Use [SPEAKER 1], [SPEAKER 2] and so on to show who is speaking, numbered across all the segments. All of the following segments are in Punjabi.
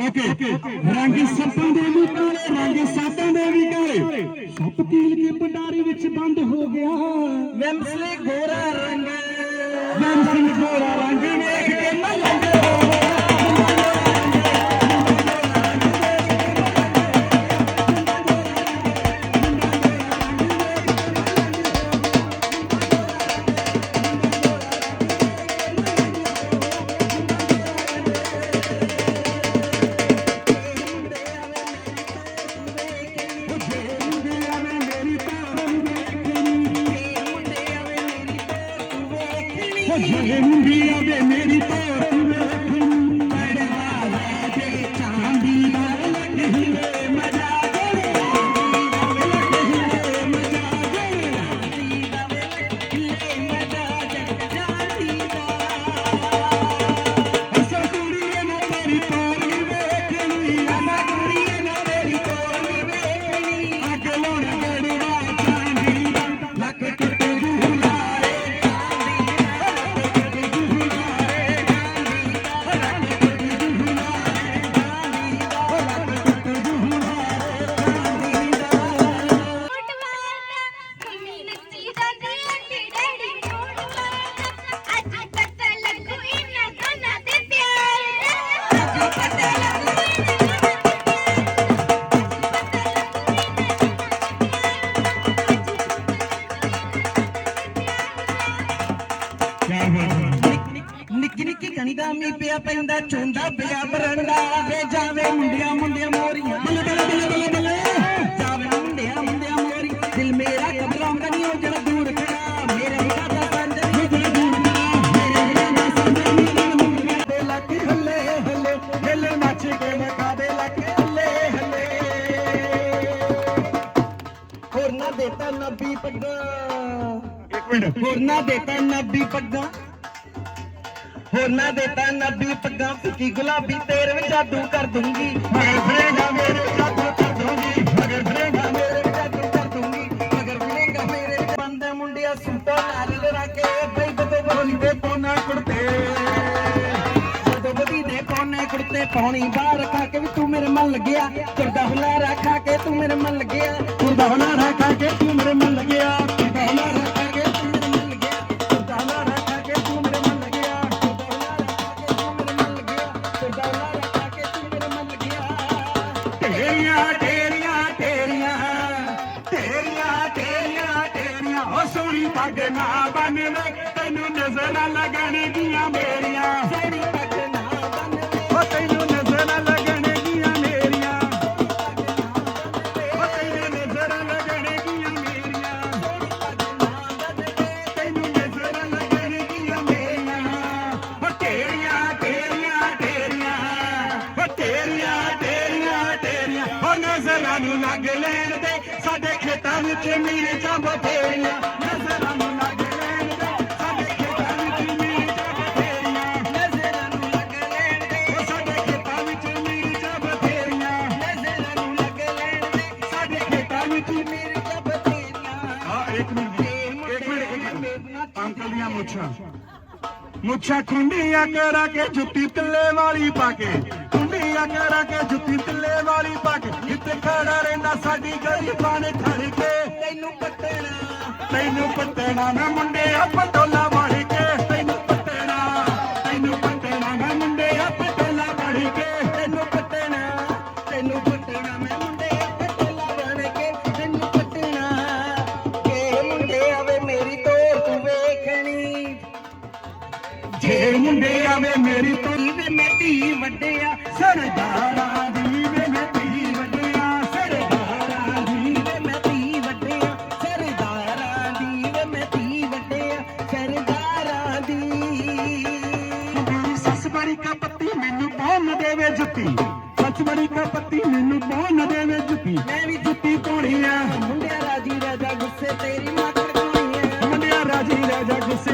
[SPEAKER 1] ਓਕੇ ਰੰਗ ਸੱਪਾਂ ਦੇ ਵੀ ਕਾਲੇ ਰੰਗ ਸਾਸਾਂ ਦੇ ਵੀ ਕਾਲੇ। ਸੱਪ ਕੀਲ ਕੇ ਪਟਾਰੀ ਵਿੱਚ ਬੰਦ ਹੋ ਗਿਆ।
[SPEAKER 2] ਵੈਮਸਲੇ ਗੋਰਾ ਰੰਗ।
[SPEAKER 1] ਸਿੰਘ ਗੋਰਾ ਰੰਗ ਵੇਖ। ਜੇ ਮੁੰਡੀ ਆਵੇ ਮੇਰੀ
[SPEAKER 3] ਪਿਆਰ ਦਾ
[SPEAKER 1] ਨਾ
[SPEAKER 2] ਦੇਤਾ ਨਬੀ ਪੱਗਾ।
[SPEAKER 1] ਇੱਕ ਮਿੰਟ।
[SPEAKER 2] ਹੋਰ ਨਾ ਦੇਤਾ ਨਬੀ ਪੱਗਾ। ਹੋਰ ਨਾ ਦੇਤਾ ਨਬੀ ਪੱਗਾ। ਫਿੱਕੀ ਗੁਲਾਬੀ ਤੇਰੇ ਵਿੱਚ ਜਾਦੂ ਕਰ ਦੂੰਗੀ।
[SPEAKER 1] ਮਗਰ ਫਰੇਗਾ ਮੇਰੇ ਜਾਦੂ ਕਰ ਦੂੰਗੀ।
[SPEAKER 2] ਮਗਰ ਫਿਰੇਗਾ ਮੇਰੇ ਜਾਦੂ ਕਰ ਦੂੰਗੀ। ਮਗਰ ਫਿਰੇਗਾ ਮੇਰੇ ਬੰਦੇ ਮੁੰਡਿਆ ਸੁੱਟੋ ਨਾਲ ਲੜਾ ਕੇ ਬਈ ਬਤੇ ਬੋਲੀ ਦੇ। ਕੋਨਾ ਕੁੜਤੇ ਕੋਨੇ ਕੁੜਤੇ ਪਾਉਣੀ ਬਾਹਰ ਖਾ ਕੇ ਵੀ ਤੂੰ ਮੇਰੇ ਮਨ ਲੱਗਿਆ। ਤੁਰਦਾ ਹੁਲਾਰਾ ਖਾ ਕੇ ਤੂੰ ਮੇਰੇ ਮਨ ਲੱਗਿਆ।
[SPEAKER 1] ਤੂੰ ਦਹਨਾ ਰੱਖਾ ਕੇ ਤੂੰ ਮੇਰੇ ਮਨ ਲੱਗਿਆ।
[SPEAKER 2] ਤੂੰ ਦਹਲਾ ਰੱਖਾ ਕੇ ਤੂੰ ਮੇਰੇ ਮਨ ਲੱਗਿਆ। ਤੂੰ ਦਹਲਾ ਰੱਖਾ ਕੇ ਤੂੰ ਮੇਰੇ ਮਨ ਲੱਗਿਆ। ਤੂੰ ਦਹਲਾ ਰੱਖਾ ਕੇ ਤੂੰ ਮੇਰੇ ਮਨ ਲੱਗਿਆ। ਤੂੰ ਦਹਲਾ ਰੱਖਾ ਕੇ ਤੂੰ ਮੇਰੇ ਮਨ ਲੱਗਿਆ।
[SPEAKER 1] ਤੇਰੀਆਂ ਤੇਰੀਆਂ ਤੇਰੀਆਂ ਤੇਰੀਆਂ ਤੇਰੀਆਂ ਤੇਰੀਆਂ। ਉਹ ਸੋਹਣੀ ਪੱਗ ਨਾ ਬੰਨਵੇ, ਤੈਨੂੰ ਨਜ਼ਰ ਨਾ ਲੱਗਣਗੀਆਂ ਮੇਰੀਆਂ। ਨਜ਼ਰਾਂ ਨੂੰ ਲੱਗ ਲੈਣ ਦੇ, ਸਾਡੇ ਖੇਤਾਂ ਵਿੱਚ ਮੀਰ ਬਥੇਰੀਆਂ। ਨਜ਼ਰਾਂ ਨੂੰ ਲੱਗ ਲੈਣ ਦੇ, ਸਾਡੇ ਖੇਤਾਂ ਵਿੱਚ ਮੀਰ ਬਥੇਰੀਆਂ।
[SPEAKER 2] ਨਜ਼ਰਾਂ ਨੂੰ ਲੱਗ ਲੈਣ ਦੇ
[SPEAKER 1] ਸਾਡੇ ਖੇਤਾਂ ਵਿੱਚ ਮੀਰ ਬਥੇਰੀਆਂ।
[SPEAKER 2] ਨਜ਼ਰਾਂ ਨੂੰ ਲੱਗ ਲੈਣ ਦੇ
[SPEAKER 1] ਸਾਡੇ ਖੇਤਾਂ ਵਿੱਚ
[SPEAKER 2] ਮੇਰੇ ਜਬ ਤੇਰੀਆਂ
[SPEAKER 1] ਇੱਕ ਮਿੰਟ ਇੱਕ ਮਿੰਟ ਇੱਕ ਮਿੰਟ। ਅੰਕਲ ਦੀਆਂ ਮੁੱਛਾਂ। ਮੁੱਛਾਂ ਖੁੰਡੀਆਂ ਕਰਾ ਕੇ ਜੁੱਤੀ ਤਿੱਲੇ ਵਾਲੀ ਪਾ ਕੇ। ਖੁੰਡੀਆਂ ਕਰਾ ਕੇ ਜੁੱਤੀ ਤਿੱਲੇ ਵਾਲੀ ਪਾ ਕੇ ਜਿੱਥੇ ਖੜਾ ਰਹਿੰਦਾ ਸਾਡੀ ਗਲੀ ਬਾਣੇ ਖੜ ਕੇ।
[SPEAKER 2] ਤੈਨੂੰ ਪੱਟਣਾ।
[SPEAKER 1] ਤੈਨੂੰ ਪੱਟਣਾ ਮੈਂ ਮੁੰਡਿਆ ਪਟੋਲਾ
[SPEAKER 2] ਮੁੰਡੇ ਆਵੇ ਮੇਰੀ ਤੋਂ ਵੇ ਮੈਂ ਧੀ ਵੱਡਿਆ
[SPEAKER 1] ਸਰਦਾਰਾਂ ਦੀ ਵੇ ਮੈਂ ਧੀ ਵੱਡਿਆ ਸਰਦਾਰਾਂ ਦੀ
[SPEAKER 2] ਵੇ ਮੈਂ ਧੀ ਵੱਡਿਆ ਸਰਦਾਰਾਂ ਦੀ ਵੇ ਮੈਂ ਧੀ ਵੱਡਿਆ ਸਰਦਾਰਾਂ ਦੀ
[SPEAKER 1] ਮੇਰੀ ਸੱਸ ਬੜੀ ਕਾ ਪੱਤੀ ਮੈਨੂੰ ਪਾਉਣ ਦੇਵੇ ਜੁੱਤੀ। ਸੱਸ ਬੜੀ ਕਾ ਪੱਤੀ ਮੈਨੂੰ ਪਾਉਣ ਦੇਵੇ ਜੁੱਤੀ।
[SPEAKER 2] ਮੈਂ ਵੀ
[SPEAKER 1] ਜੁੱਤੀ ਪਾਉਣੀ ਆ।
[SPEAKER 2] ਮੁੰਡਿਆ ਰਾਜੀ ਰਾਜਾ ਗੁੱਸੇ ਤੇਰੀ ਮਾਂ ਖੜਕਾਉਣੀ ਆ।
[SPEAKER 1] ਮੁੰਡਿਆ ਰਾਜੀ ਰਾਜਾ ਗੁੱਸੇ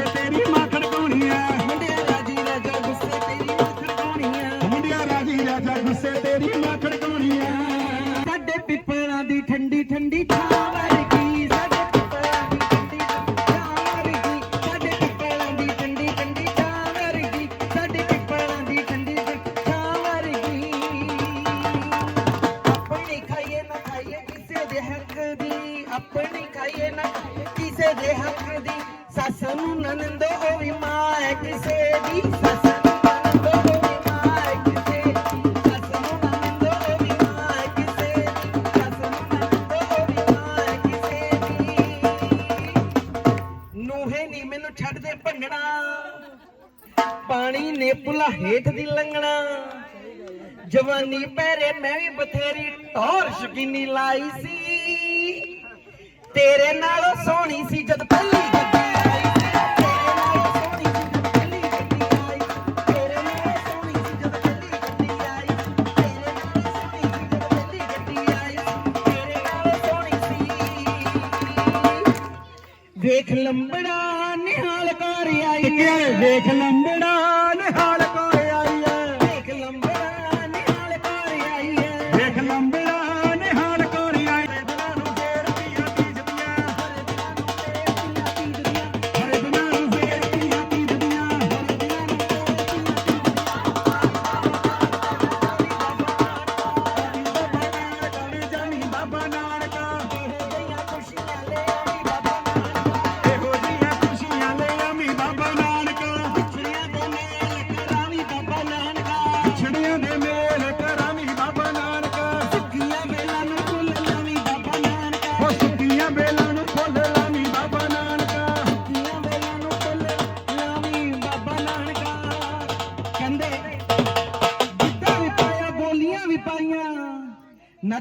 [SPEAKER 2] ਪਿੱਪਲਾਂ ਠੰਡੀ ਠੰਡੀ ਛਾਂ ਵਰਗੀ ਸਾਡੇ ਪਿੱਪਲਾਂ ਦੀ ਠੰਡੀ ਠੰਡੀ ਛਾਂ ਵਰਗੀ ਸਾਡੇ ਪਿੱਪਲਾਂ ਦੀ ਠੰਡੀ ਠੰਡੀ ਛਾਂ ਵਰਗੀ ਸਾਡੇ ਪਿੱਪਲਾਂ ਦੀ ਠੰਡੀ ਠੰਡੀ ਛਾਂ ਵਰਗੀ ਆਪਣੀ ਖਾਈਏ ਨਾ ਖਾਈਏ ਕਿਸੇ ਦੇ ਹੱਕ ਦੀ, ਆਪਣੀ ਖਾਈਏ ਨਾ ਖਾਈਏ ਕਿਸੇ ਦੇ ਹੱਕ ਦੀ। ਸੱਸ ਨੂੰ ਨਨੰਦੋ, ਉਹ ਮਾਂ ਕਿਸੇ ਦੀ ਨਹੀਂ ਮੈਨੂੰ ਛੱਡ ਦੇ ਭੰਗਣਾ ਪਾਣੀ ਨੇ ਪੁਲਾ ਹੇਠ ਦੀ ਲੰਗਣਾ ਜਵਾਨੀ ਪਹਿਰੇ ਮੈਂ ਵੀ ਬਥੇਰੀ ਟੌਰ ਸ਼ਕੀਨੀ ਲਾਈ ਸੀ। ਤੇਰੇ ਨਾਲੋਂ ਸੋਹਣੀ ਸੀ ਜਦ ਪਹਿਲੀ ਵੇਖ ਲੰਬੜਾ ਨਿਹਾਲ
[SPEAKER 1] ਕੋਲ ਆਈ ਐ।
[SPEAKER 2] ਵੇਖ ਲੰਬੜਾ ਨਿਹਾਲ ਕਰ ਆਈ ਹੈ
[SPEAKER 1] ਵੇਖ ਲੰਬੜਾ ਨਿਹਾਲ ਕੋਲ ਆਈ ਦਿਨਾਂ ਨੂੰ ਫੇਰਦੀਆਂ ਤੀਜਦੀਆਂ ਹਰ ਦਿਨਾਂ ਨੂੰ ਫੇਰਦੀਆਂ ਤੀਜਦੀਆਂ ਜਾਨੀ ਬਾਬਾ ਨਾਨਕਾ। ਇਹੋ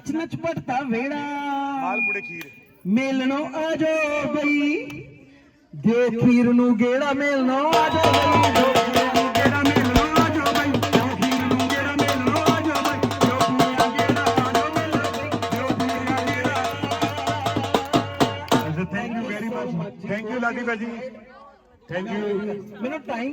[SPEAKER 2] ਨੱਚ ਨੱਚ ਪੜਤਾ ਵੇੜਾ
[SPEAKER 1] ਮਾਲਪੂੜੇ ਖੀਰ।
[SPEAKER 2] ਮੇਲਣੋਂ ਆ ਜਾਓ ਬਈ। ਦੇ ਖੀਰ ਨੂੰ ਗੇੜਾ ਮੇਲਣੋਂ ਆ ਜਾਓ ਬਈ। ਦੋ ਖੀਰ ਨੂੰ
[SPEAKER 1] ਗੇੜਾ ਮੇਲਣੋਂ ਆ ਜਾਓ ਬਾਈ। ਜੋ ਖੀਰ ਨੂੰ ਗੇੜਾ ਮੇਲਣੋਂ ਆ ਜਾਓ ਬਾਈ। ਜੋ ਪੂਰਾ ਗੇੜਾ ਆ ਜਾਓ ਮੇਲਣੋਂ ਜੋ ਪੂਰਾ ਗੇੜਾ thank you very much thank you Laddi Bhaji. Thank you
[SPEAKER 2] ਮੈਨੂੰ ਟਾਈਮ